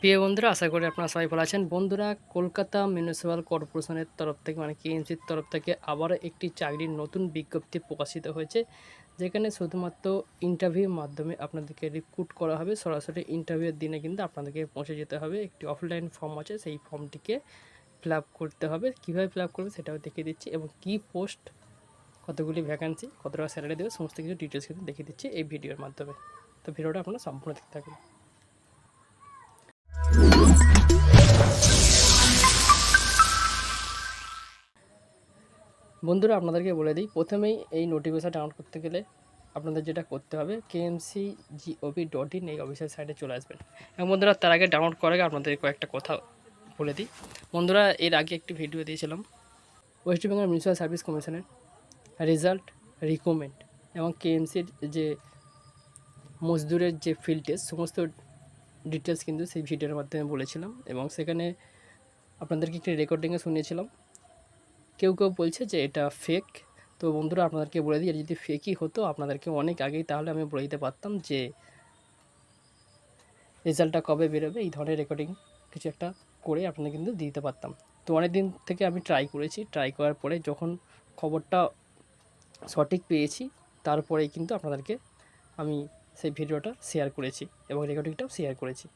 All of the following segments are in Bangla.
প্রিয় বন্ধুরা, আশা করি আপনারা সবাই ভালো আছেন। বন্ধুরা, কলকাতা মিউনিসিপ্যাল কর্পোরেশনের তরফ থেকে মানে কেএমসির তরফ থেকে আবারও একটি চাকরির নতুন বিজ্ঞপ্তি প্রকাশিত হয়েছে, যেখানে শুধুমাত্র ইন্টারভিউর মাধ্যমে আপনাদেরকে রিক্রুট করা হবে। সরাসরি ইন্টারভিউয়ের দিনে কিন্তু আপনাদেরকে পৌঁছে যেতে হবে। একটি অফলাইন ফর্ম আছে, সেই ফর্মটিকে ফিল করতে হবে। কীভাবে ফিল আপ করবে সেটাও দেখিয়ে দিচ্ছি এবং কী পোস্ট কতগুলি ভ্যাকান্সি কত টাকা স্যালারি দেবে, সমস্ত কিছু ডিটেলস কিন্তু দেখিয়ে দিচ্ছি এই ভিডিওর মাধ্যমে। তো ভিডিওটা আপনারা সম্পূর্ণ দেখতে থাকুন। বন্ধুরা, আপনাদেরকে বলে দিই, প্রথমেই এই নোটিফিকেশন ডাউনলোড করতে গেলে আপনাদের যেটা করতে হবে কেএমসি জিওভি ডট ইন এই অফিসিয়াল সাইটে চলে আসবেন। এবং বন্ধুরা, তার আগে ডাউনলোড করার আগে আপনাদের কয়েকটা কথা বলে দিই। বন্ধুরা, এর আগে একটি ভিডিও দিয়েছিলাম ওয়েস্ট বেঙ্গল মিউনিসিপ্যাল সার্ভিস কমিশনের রেজাল্ট রিকমেন্ড এবং কেএমসির যে মজদুরের যে ফিল্ড টেস্ট সমস্ত ডিটেলস কিন্তু সেই ভিডিওর মাধ্যমে বলেছিলাম এবং সেখানে আপনাদেরকে একটি রেকর্ডিংয়ে শুনিয়েছিলাম। কেউ কেউ বলছে যে এটা ফেক তো বন্ধুরা, আপনাদেরকে বলে দিই যদি ফেকই হতো, আপনাদেরকে অনেক আগেই তাহলে আমি বলে দিতে পারতাম যে রেজাল্টটা কবে বেরোবে, এই ধরনের রেকর্ডিং কিছু একটা করে আপনাদের কিন্তু দিতে পারতাম। তো অনেক দিন থেকে আমি ট্রাই করেছি। ট্রাই করার পরে যখন খবরটা সঠিক পেয়েছি, তারপরেই কিন্তু আপনাদেরকে আমি সেই ভিডিওটা শেয়ার করেছি এবং রেকর্ডিংটাও শেয়ার করেছি।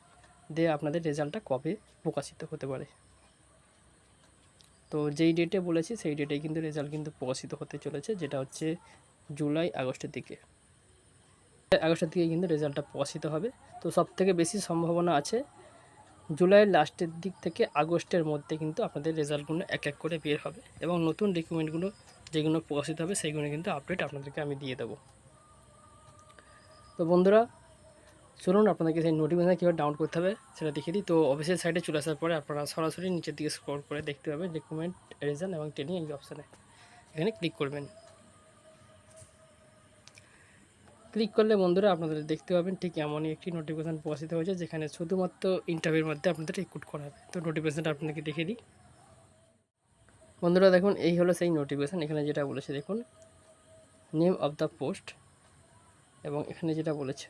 দিয়ে আপনাদের রেজাল্টটা কবে প্রকাশিত হতে পারে। তো যেই ডেটে বলেছি, সেই ডেটে কিন্তু রেজাল্ট কিন্তু প্রকাশিত হতে চলেছে, যেটা হচ্ছে জুলাই আগস্টের দিকে। আগস্টের দিকে কিন্তু রেজাল্টটা প্রকাশিত হবে। তো সব থেকে বেশি সম্ভাবনা আছে জুলাইয়ের লাস্টের দিক থেকে আগস্টের মধ্যে কিন্তু আপনাদের রেজাল্টগুলো এক এক করে বের হবে এবং নতুন ডকুমেন্টগুলো যেগুলো প্রকাশিত হবে সেইগুলো কিন্তু আপডেট আপনাদেরকে আমি দিয়ে দেবো। তো বন্ধুরা চলুন আপনাদেরকে সেই নোটিফিকেশন কীভাবে ডাউনলোড করতে হবে সেটা দেখিয়ে দিই। তো অফিসের সাইটে চলে আসার পরে আপনারা সরাসরি নিচের দিকে স্ক্রল করে দেখতে পাবেন ডকুমেন্ট রিজন এবং ট্রেনিং এই অপশানে এখানে ক্লিক করবেন। ক্লিক করলে বন্ধুরা আপনাদের দেখতে পাবেন ঠিক এমনই একটি নোটিফিকেশান প্রকাশিত হয়েছে যেখানে শুধুমাত্র ইন্টারভিউর মধ্যে আপনাদের রিক্রুট করা হবে। তো নোটিফিকেশানটা আপনাকে দেখিয়ে দিই। বন্ধুরা দেখুন, এই হলো সেই নোটিফিকেশান এখানে যেটা বলেছে দেখুন নেম অফ দ্য পোস্ট এবং এখানে যেটা বলেছে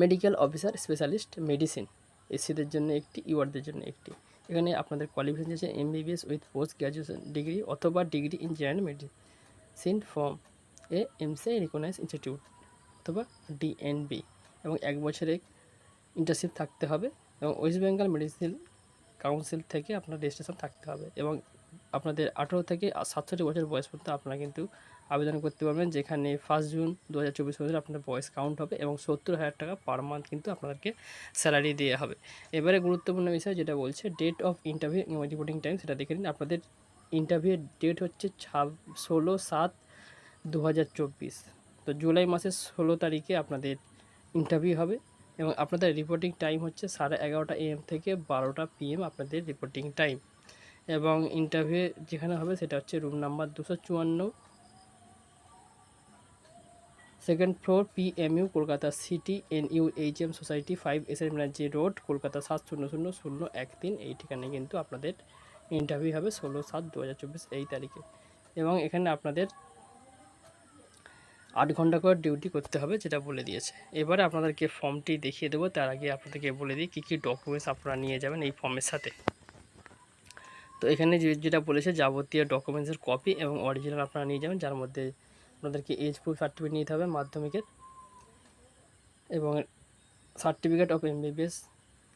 মেডিকেল অফিসার স্পেশালিস্ট মেডিসিন এসিদের জন্য একটি ইওয়ার্ডদের জন্য একটি। এখানে আপনাদের কোয়ালিফিকেশন আছে M MBBS with post graduation degree অথবা degree in general medicine from a MCI recognise institute অথবা ডিএনবি এবং এক বছরে ইন্টার্নশিপ থাকতে হবে এবং ওয়েস্ট বেঙ্গল মেডিসিন কাউন্সিল থেকে আপনার রেজিস্ট্রেশন থাকতে হবে এবং আপনাদের আঠেরো থেকে সাতষট্টি বছর বয়স পর্যন্ত আপনারা কিন্তু আবেদন করতে পারবেন, যেখানে ফার্স্ট জুন দু হাজার চব্বিশ পর্যন্ত আপনার বয়স কাউন্ট হবে এবং সত্তর হাজার টাকা পার মান্থ কিন্তু আপনাদেরকে স্যালারি দেওয়া হবে। এবারে গুরুত্বপূর্ণ বিষয় যেটা বলছে date of interview reporting time সেটা দেখে নিন। আপনাদের ইন্টারভিউয়ের ডেট হচ্ছে ছাব, ষোলো সাত দু তো জুলাই মাসের ষোলো তারিখে আপনাদের ইন্টারভিউ হবে এবং আপনাদের রিপোর্টিং টাইম হচ্ছে সাড়ে এগারোটা এএম থেকে বারোটা পিএম আপনাদের রিপোর্টিং টাইম এবং ইন্টারভিউ যেখানে হবে সেটা হচ্ছে রুম নাম্বার দুশো চুয়ান্ন second floor PMU Kolkata city N U H M society five S M Banerjee road Kolkata সাত শূন্য শূন্য শূন্য এক তিন। এই ঠিকানায় কিন্তু আপনাদের ইন্টারভিউ হবে ষোলো সাত দু এই তারিখে। এবং এখানে আপনাদের আট ঘণ্টা করে ডিউটি করতে হবে, যেটা বলে দিয়েছে। এবারে আপনাদেরকে ফর্মটি দেখিয়ে দেবো, তার আগে আপনাদেরকে বলে দিই কী কী ডকুমেন্টস আপনারা নিয়ে যাবেন এই ফর্মের সাথে। তো এখানে যেটা বলেছে, যাবতীয় ডকুমেন্টসের কপি এবং অরিজিনাল আপনারা নিয়ে যাবেন, যার মধ্যে আপনাদেরকে এজ প্রুফ সার্টিফিকেট নিতে হবে মাধ্যমিকের এবং সার্টিফিকেট অফ এমবিবিএস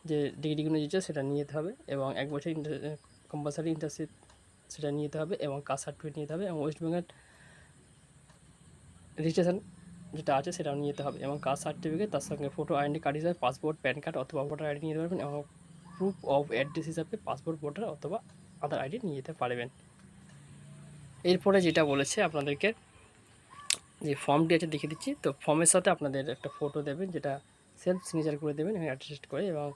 যে ডিগ্রিগুলো দিচ্ছে সেটা নিয়ে যেতে হবে এবং এক বছর কম্পালসারি ইন্টার্নশিপ সেটা নিয়ে যেতে হবে এবং কাস্ট সার্টিফিকেট নিতে হবে এবং ওয়েস্ট বেঙ্গল রেজিস্ট্রেশন যেটা আছে সেটাও নিয়ে যেতে হবে এবং কাস্ট সার্টিফিকেট তার সঙ্গে ফটো আইডেন্টি কার্ড হিসাবে পাসপোর্ট প্যান কার্ড অথবা ভোটার আইডি নিয়ে পারবেন এবং প্রুফ অফ অ্যাড্রেস হিসাবে পাসপোর্ট ভোটার অথবা আধার আইডি নিয়ে যেতে পারবেন। এরপরে যেটা বলেছে আপনাদেরকে যে ফর্মটি আছে দেখিয়ে দিচ্ছি। তো ফর্মের সাথে আপনাদের একটা ফটো দেবেন, যেটা সেলফ সিগনেচার করে দেবেন, এখানে অ্যাটাস্ট করে এবং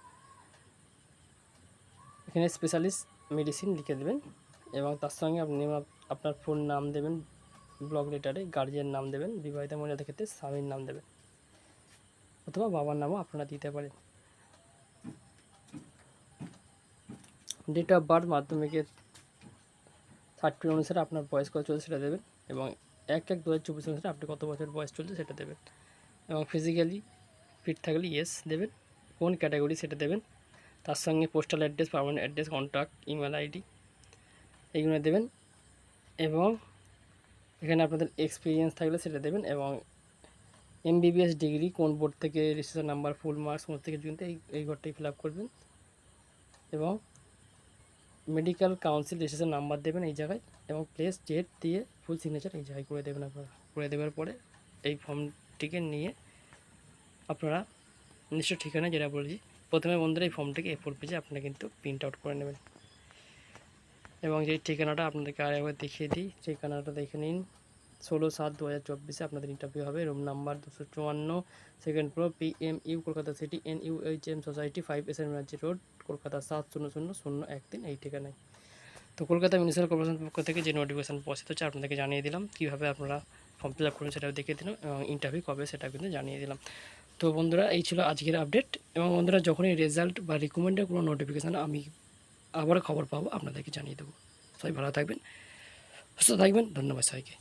এখানে স্পেশালিস্ট মেডিসিন লিখে দেবেন এবং তার সঙ্গে আপনি আপনার ফোন নাম দেবেন ব্লক লেটারে গার্জিয়ান নাম দেবেন, বিবাহিত মহিলাদের ক্ষেত্রে স্বামীর নাম দেবেন অথবা বাবার নামও আপনারা দিতে পারেন। ডেট অফ বার্থ মাধ্যমিকের সার্টিফিকেট অনুসারে আপনার বয়স কত চলছে সেটা দেবেন এবং এক এক দু হাজার চব্বিশ আপনি কত বছর বয়স চলছে সেটা দেবেন। এবং ফিজিক্যালি ফিট থাকলে ইয়েস দেবেন। কোন ক্যাটাগরি সেটা দেবেন। তার সঙ্গে postal address permanent address contact email ID এইগুলো দেবেন। এবং এখানে আপনাদের এক্সপিরিয়েন্স থাকলে সেটা দেবেন। এবং এমবিবিএস ডিগ্রি কোন বোর্ড থেকে রেজিস্ট্রেশন নাম্বার ফুল মার্কস কোন থেকে কিন্তু এই এই ঘরটাই ফিল করবেন। এবং মেডিকেল কাউন্সিল রেজিস্ট্রেশন নাম্বার দেবেন এই জায়গায় এবং প্লেস ডেট দিয়ে ফুল সিগনেচার এই জায়গায় করে দেবেন আপনারা। করে দেওয়ার পরে এই ফর্মটিকে নিয়ে আপনারা নিশ্চয় ঠিকানা যেটা বলেছি, প্রথমে বন্ধুরা এই ফর্মটিকে এ ফোর পেজে আপনারা কিন্তু প্রিন্ট আউট করে নেবেন। এবং যে ঠিকানাটা আপনাদেরকে আরেকবার দেখিয়ে দিই, ঠিকানাটা দেখে নিন। ষোলো সাত দু হাজার চব্বিশে আপনাদের ইন্টারভিউ হবে রুম নাম্বার দুশো চুয়ান্ন second floor P M U Kolkata city N U H M society five S M রাজ্য রোড কলকাতা সাত শূন্য শূন্য শূন্য এক তিন, এই ঠিকানায়। তো কলকাতা মিউনিসিপ্যাল কর্পোরেশন পক্ষ থেকে যে নোটিফিকেশান প্রসিদ্ধ হচ্ছে আপনাদেরকে জানিয়ে দিলাম, কীভাবে আপনারা ফর্ম ফিল আপ করুন সেটাও দেখিয়ে দিলাম, এবং ইন্টারভিউ কবে সেটা কিন্তু জানিয়ে দিলাম। তো বন্ধুরা, এই ছিল আজকের আপডেট এবং বন্ধুরা, যখনই রেজাল্ট বা রিকমেন্ডের কোনো নোটিফিকেশান আমি আবার খবর পাবো, আপনাদেরকে জানিয়ে দেবো। সবাই ভালো থাকবেন, সুস্থ থাকবেন, ধন্যবাদ সবাইকে।